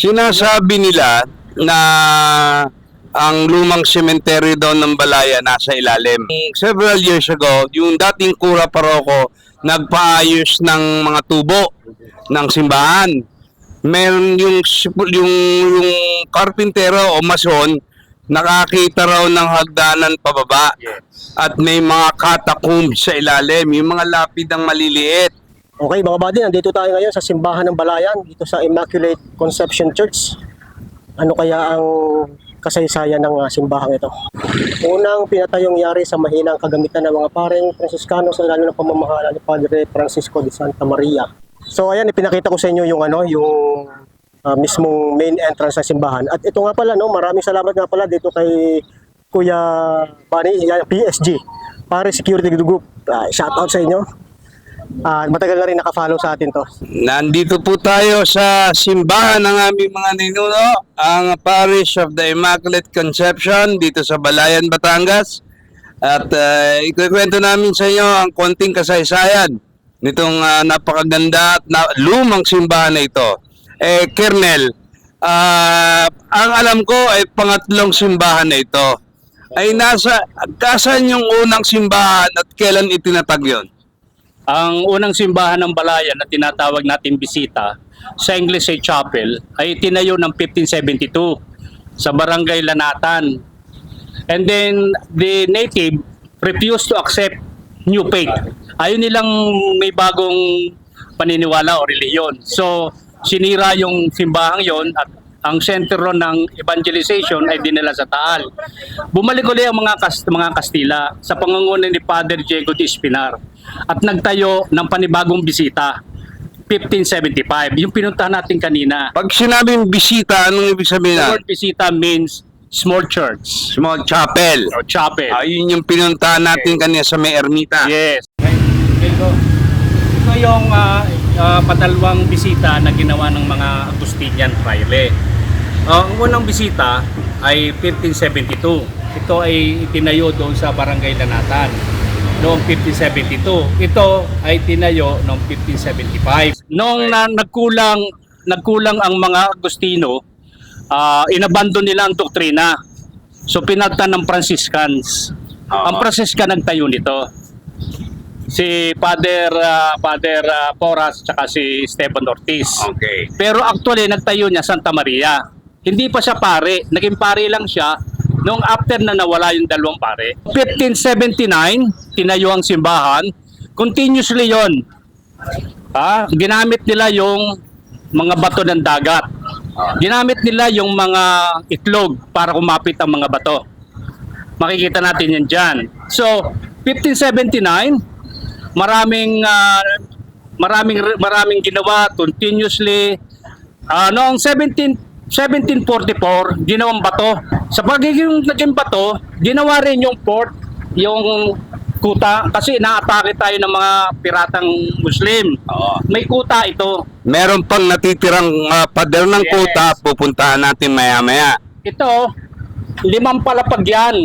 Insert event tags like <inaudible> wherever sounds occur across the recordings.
Sinasabi nila na ang lumang cemetery daw ng Balaya nasa ilalim. Several years ago, yung dating kura paroko nagpaayos ng mga tubo ng simbahan. Meron yung yung yung karpintero o mason nakakita raw ng hagdanan pababa at may mga catacombs sa ilalim, yung mga lapid ang maliliit. Okay mga buddy, nandito tayo ngayon sa simbahan ng Balayan, dito sa Immaculate Conception Church. Ano kaya ang kasaysayan ng ah, simbahang ito? Unang pinatayong yari sa mahinang kagamitan ng mga pareng Franciscano sa lalo ng pamamahala ni Padre Francisco de Santa Maria. So ayan, ipinakita ko sa inyo yung ano, yung ah, mismong main entrance sa simbahan. At ito nga pala, no, maraming salamat nga pala dito kay Kuya Bani, PSG, Pare Security Group. Ah, shout out sa inyo. Ah, matagal na rin nakafollow sa atin to. Nandito po tayo sa simbahan ng aming mga ninuno, ang Parish of the Immaculate Conception dito sa Balayan, Batangas. At uh, ikukwento namin sa inyo ang konting kasaysayan nitong ah, napakaganda at na, lumang simbahan na ito. Eh, Kernel, ah, ang alam ko ay pangatlong simbahan na ito. Ay nasa, kasan yung unang simbahan at kailan itinatag yun? Ang unang simbahan ng Balayan na tinatawag natin bisita sa English Say Chapel ay tinayo ng 1572 sa Barangay Lanatan. And then the native refused to accept new faith. Ayaw nilang may bagong paniniwala o reliyon. So sinira yung simbahang yon at ang sentro ng evangelization ay dinala sa Taal. Bumalik ulit ang mga, kas, mga Kastila sa pangunguna ni Father Diego de Espinar at nagtayo ng panibagong bisita 1575 yung pinuntahan natin kanina. Pag sinabing bisita, anong ibig sabihin the na? word bisita means small church. Small chapel. or chapel. Ayun yung pinuntahan natin kanina sa may ermita. yes. Ito, ito yung ah, ah, padalawang bisita na ginawa ng mga Agustinian fraile Ah, ang unang bisita ay 1572 ito ay itinayo doon sa barangay Lanatan noong 1572. Ito ay tinayo noong 1575. Noong na, nagkulang nagkulang ang mga Agustino, ah, inabandon nila ang doktrina. So pinagtan ng Franciscans. Ang Franciscan nagtayo nito. Si Father ah, Father ah, Porras at si Stephen Ortiz. Okay. Pero actually nagtayo niya Santa Maria. Hindi pa siya pare, naging pare lang siya nung after na nawala yung dalawang pare. 1579, tinayo ang simbahan. Continuously yon. Ah, ginamit nila yung mga bato ng dagat. Ginamit nila yung mga itlog para kumapit ang mga bato. Makikita natin yan dyan. So, 1579, maraming ah, maraming maraming ginawa continuously. Ah, noong 17 1744, ginawang bato. Sa pagiging naging bato, ginawa rin yung port, yung kuta, kasi inaatake tayo ng mga piratang Muslim. Oo. May kuta ito. Meron pang natitirang uh, pader ng Yes. kuta, pupuntahan natin maya-maya. Ito, limang palapag yan.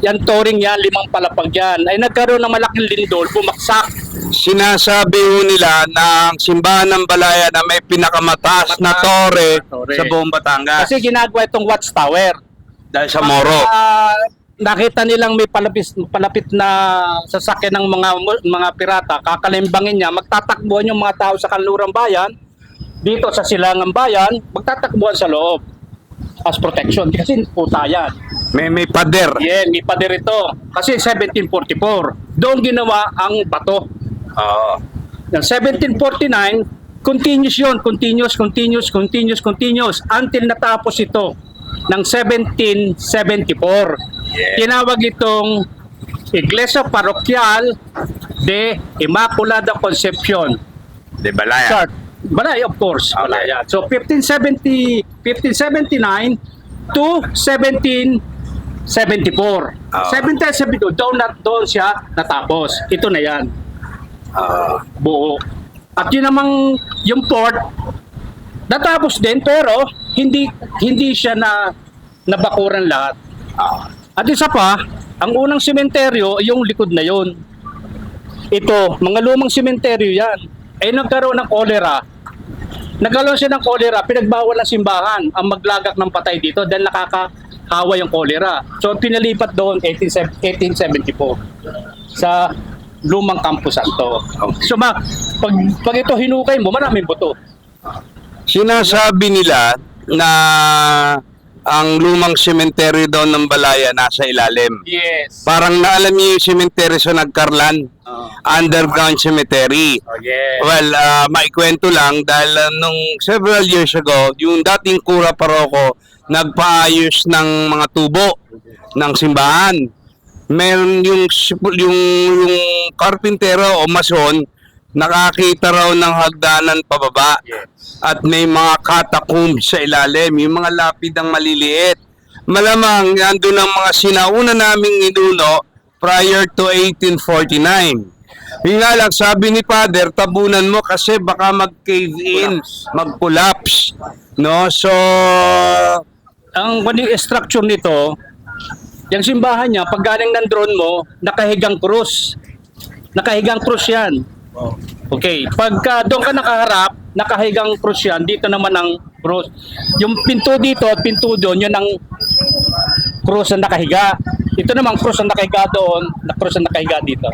Yan touring yan, limang palapag yan. Ay nagkaroon ng malaking lindol, bumaksak. Sinasabi ho nila na ang simbahan ng Balaya na may pinakamataas na torre Torre. sa buong Batangas. Kasi ginagawa itong watchtower. dahil sa Moro. Ah, nakita nilang may palapis, palapit na sasakyan ng mga mga pirata, kakalimbangin niya, magtatakbuhan yung mga tao sa kanlurang bayan, dito sa silangang bayan, magtatakbuhan sa loob as protection kasi puta yan. May may pader. Yeah, may pader ito. Kasi 1744, doon ginawa ang bato. Oo. Ng 1749, continuous yun, continuous, continuous, continuous, continuous, until natapos ito ng 1774. Tinawag itong Iglesia Paroquial de Immaculada Concepcion. De Balaya. Church. Balaya, of course. Okay. Balaya. So, 1570, 1579 to 1774. Ah. 1772, doon, na, doon siya natapos. Ito na yan Oo. buo. At yun namang yung port natapos din pero hindi hindi siya na nabakuran lahat. Oo. At isa pa, ang unang sementeryo yung likod na yon. Ito, mga lumang sementeryo yan. Ay nagkaroon ng cholera. Nagkaroon siya ng cholera, pinagbawal ng simbahan ang maglagak ng patay dito dahil nakakahawa yung cholera. So pinalipat doon 18, 1874 sa lumang Campo Santo. So ma, pag, pag ito hinukay mo, maraming buto. Sinasabi nila na ang lumang cemetery daw ng Balaya nasa ilalim. Yes. Parang naalam niyo yung cemetery sa Nagkarlan, underground cemetery. Oh, yes. Well, ah, maikwento lang dahil ah, nung several years ago, yung dating kura paroko nagpaayos ng mga tubo ng simbahan. Meron yung yung yung karpintero o mason nakakita raw ng hagdanan pababa at may mga catacombs sa ilalim, yung mga lapidang maliliit. Malamang nandun ang mga sinauna naming ninuno prior to 1849. Yung nga lang, sabi ni Father, tabunan mo kasi baka mag-cave in, mag-collapse. No? So, Ang structure nito, yung simbahan niya, pag galing ng drone mo, nakahigang krus. Nakahigang krus yan. Okay, pagka doon ka nakaharap, nakahigang krus yan, dito naman ang krus. Yung pinto dito at pinto doon, yun ang krus na nakahiga. Ito naman krus na nakahiga doon, na krus na nakahiga dito.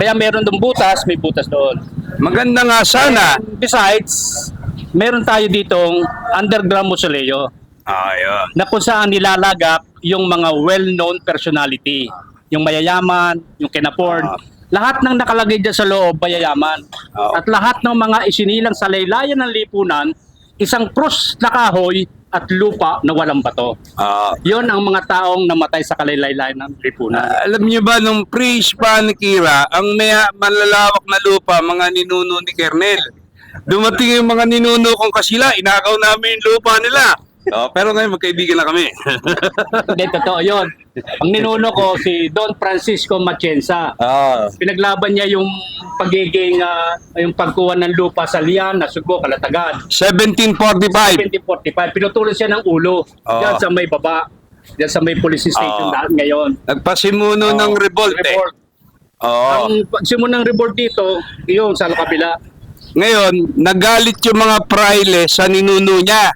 Kaya meron doon butas, may butas doon. maganda nga sana. Besides, meron tayo ditong underground mausoleo Ayun. na kung saan nilalagak yung mga well-known personality. Yung mayayaman, yung kinapord. Ah. lahat ng nakalagay dyan sa loob, mayayaman. Ah. At lahat ng mga isinilang sa laylayan ng lipunan, isang krus na kahoy at lupa na walang bato. Ah, Yon ang mga taong namatay sa kalaylayan ng lipunan. Ah, alam niyo ba, nung pre-Hispanic era, ang may malalawak na lupa, mga ninuno ni Kernel. Dumating yung mga ninuno kong kasila, inakaw namin yung lupa nila. Oh, pero ngayon magkaibigan na kami. <laughs> Hindi, totoo yun. Ang ninuno ko, si Don Francisco Matienza. Ah. Pinaglaban niya yung pagiging, ah, yung pagkuha ng lupa sa Lian, Sugo, Kalatagan. 1745. 2045, pinutulan siya ng ulo. Oo. Diyan sa may baba. Diyan sa may police station daan ngayon. Nagpasimuno ng revolt eh. revolt. Oo. Ang pagsimula ng revolt dito, yun, sa kabila. Ngayon, nagalit yung mga praile sa ninuno niya.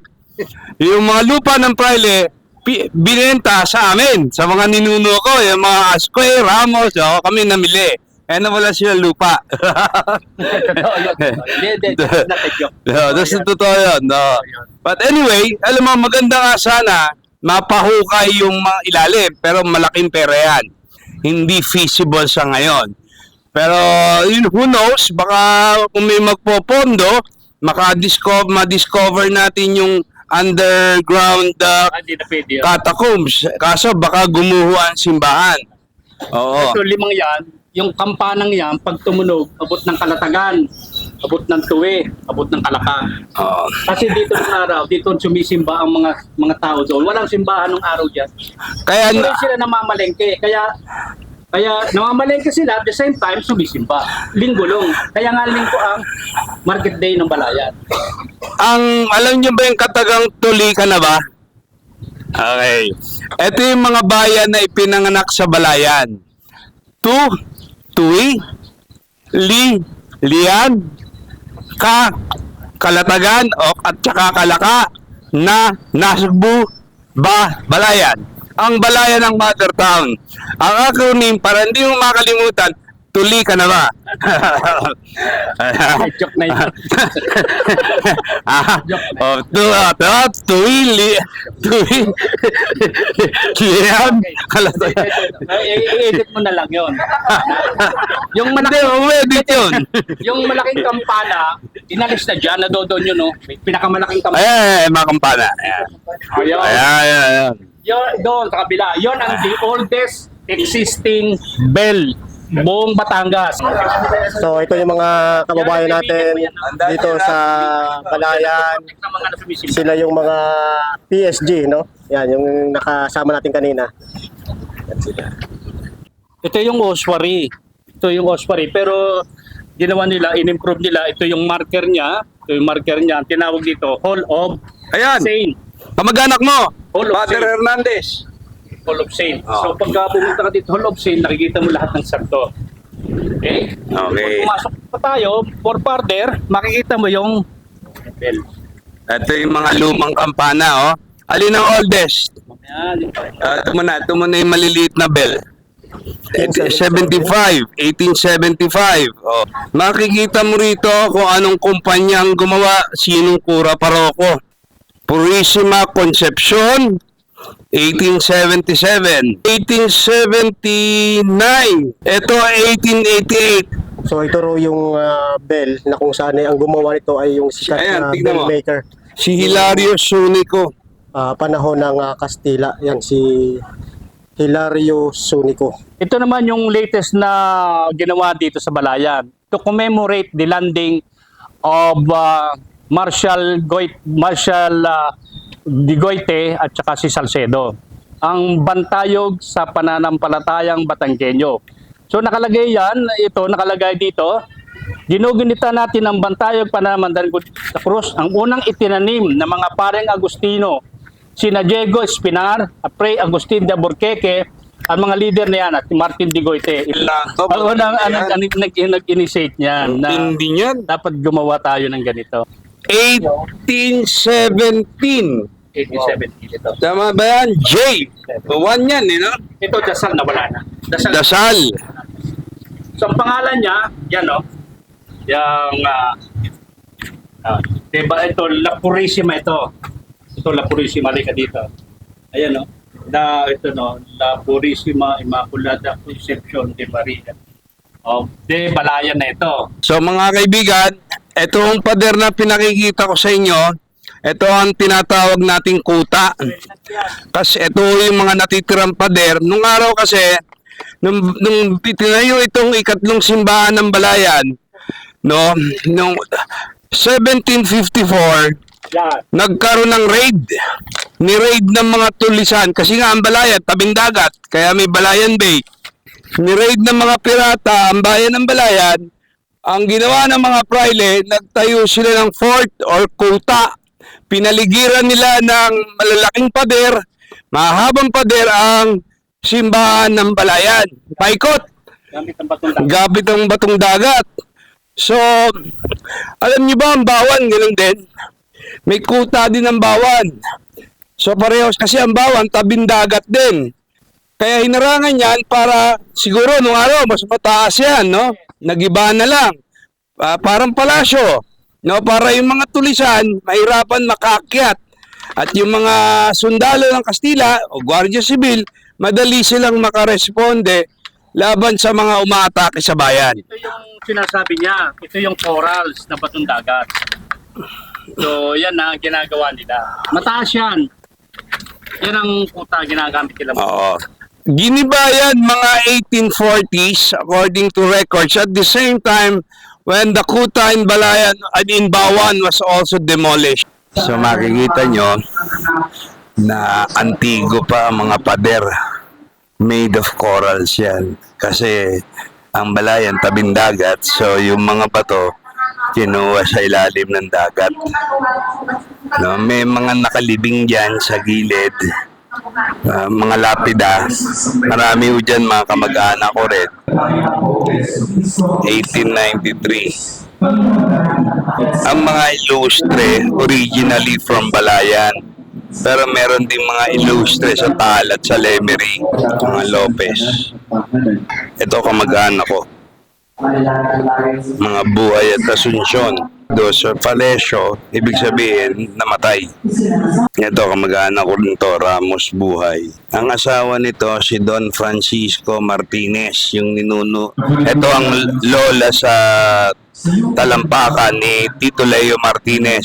Yung mga lupa ng praile, pi- binenta sa amin, sa mga ninuno ko, yung mga Asque, Ramos, oh, kami namili. Eh, nawala sila lupa. <laughs> Yeah, that's the totoo yun. No. But anyway, alam mo, maganda nga sana, mapahukay yung mga ilalim, pero malaking pera yan. Hindi feasible sa ngayon. Pero yun, who knows, baka kung may magpopondo, maka-discover, ma-discover natin yung underground uh, Ah, Hindi na pwede yun. catacombs. Kaso baka gumuho ang simbahan. Oo. Ito, limang yan, yung kampanang yan, pag tumunog, abot ng kalatagan, abot ng tuwi, abot ng kalaka. Oo. Kasi dito ng araw, dito sumisimba ang mga mga tao doon. Walang simbahan ng araw diyan. Kaya na, sila namamalengke. Kaya kaya namamalengke sila at the same time sumisimba. Linggulong. Kaya nga linggo ang market day ng Balayan. Ang alam niyo ba yung katagang tuli ka na ba? Okay. Ito yung mga bayan na ipinanganak sa Balayan. Tu, Tui, Li, Lian, Ka, Kalatagan, o at saka Kalaka, na, Nasugbu, Ba, Balayan. Ang Balayan ng Mother Town. Ang acronym, para hindi mo makalimutan, Tuli ka na ba? <laughs> Joke na yun. <laughs> ah, oh, tu, ah, tu, tui, li, tui, liam. Ay, I-edit mo na lang yon. <laughs> yung Hindi, malaking umedit yun. yung malaking kampana, inalis na diyan, nadodoon yun, no. May pinakamalaking kampana. Ayan, ayan, mga kampana. Ayan, Ayun. ayan, ayan. ayan. Yon, doon sa kabila. Yon ang the oldest existing bell buong Batangas. So ito yung mga kababayan natin dito sa Balayan. Sila yung mga PSG, no? Yan, yung nakasama natin kanina. Ito yung ossuary. Ito yung ossuary. Pero ginawa nila, in-improve nila. Ito yung marker niya. Ito yung marker niya. Ang tinawag dito, Hall of Ayan, Saint. kamag-anak mo, Hall of Father Saint. Hernandez. Hall of Saint. Oh. So pagka pumunta ka dito, Hall of Saint, nakikita mo lahat ng santo. Okay? Okay. Pag pumasok pa tayo, for further, makikita mo yung bell. Ito yung mga lumang kampana, oh. Alin ang oldest? Yan. Uh, ito muna, ito muna yung maliliit na bell. 75, 1875. Oh. Makikita mo rito kung anong kumpanya ang gumawa, sinong Kura Paroko. Purissima Concepcion, 1877. 1879. Ito, 1888. So ito raw yung ah, bell na kung saan ay ang gumawa nito ay yung sikat Ayan, na bell mo. maker. Si Hilario Sunico. Ah, panahon ng ah, Kastila. Yan si Hilario Sunico. Ito naman yung latest na ginawa dito sa Balayan to commemorate the landing of uh, Marshal Goit Marshal uh, Di Goite at saka si Salcedo. Ang bantayog sa pananampalatayang Batanggenyo. So nakalagay yan, ito nakalagay dito. Ginugunita natin ang bantayog pananamandan sa krus. Ang unang itinanim ng mga pareng Agustino, sina Diego Espinar, Frei Agustin de Burqueque, ang mga leader na yan at Martin Di Goite. Ilan to? Ang unang Yan. ang, ang, nag, nag-initiate niyan na yan. dapat gumawa tayo ng ganito. 1817. 1870 ito. Tama ba yan? J. One yan, eh, no? Ito dasal na wala na. Dasal. Dasal. So ang pangalan niya, yan no. Yung ah ah, diba ito La Purissima ito. Ito La Purissima ka dito. Ayan no. Na ito no, La Purissima Immaculada Conception de Maria. Oh, de Balayan na ito. So mga kaibigan, itong pader na pinakikita ko sa inyo, ito ang tinatawag nating kuta. Kasi ito yung mga natitirang pader. Nung araw kasi, nung, nung tinayo itong ikatlong simbahan ng Balayan, no, nung 1754, Yan. nagkaroon ng raid. Ni-raid ng mga tulisan. Kasi nga ang Balayan, tabing dagat. Kaya may Balayan Bay. Ni-raid ng mga pirata ang bayan ng Balayan. Ang ginawa ng mga praile, nagtayo sila ng fort or kuta. Pinaligiran nila ng malalaking pader, mahabang pader ang simbahan ng Balayan. Paikot Gamit ang batong dagat. gabit ang batong dagat. So, alam niyo ba ang bawan, ganun din. May kuta din ang bawan. So, parehos kasi ang bawan, tabing dagat din. Kaya hinarangan yan para, siguro nung araw, mas mataas yan, no? Nagiba na lang. Ah, parang palasyo. No, para yung mga tulisan, mahirapan makakyat. At yung mga sundalo ng Kastila o Guardia Civil, madali silang makaresponde laban sa mga umaatake sa bayan. Ito yung sinasabi niya. Ito yung corals na batong dagat. So, yan na ang ginagawa nila. Mataas yan. Yan ang puta ginagamit nila. Oo. Ginibayan mga 1840s according to records. At the same time, when the Kuta in Balayan and in Bawan was also demolished. So makikita nyo na antigo pa ang mga pader. Made of corals yan. Kasi ang Balayan tabing dagat. So yung mga bato, kinuha sa ilalim ng dagat. No, may mga nakalibing dyan sa gilid. Ah, mga lapida. Marami ho dyan mga kamag-anak ko rin. 1893. Ang mga ilustre, originally from Balayan. Pero meron din mga ilustre sa Tal at sa Lemery, mga Lopez. Ito kamag-anak ko. Mga buhay at asunsyon. Do sa Palesyo, ibig sabihin, namatay. Ito, kamag-anak ko rin to, Ramos Buhay. Ang asawa nito, si Don Francisco Martinez, yung ninuno. Ito ang lola sa talampakan ni Tito Leo Martinez.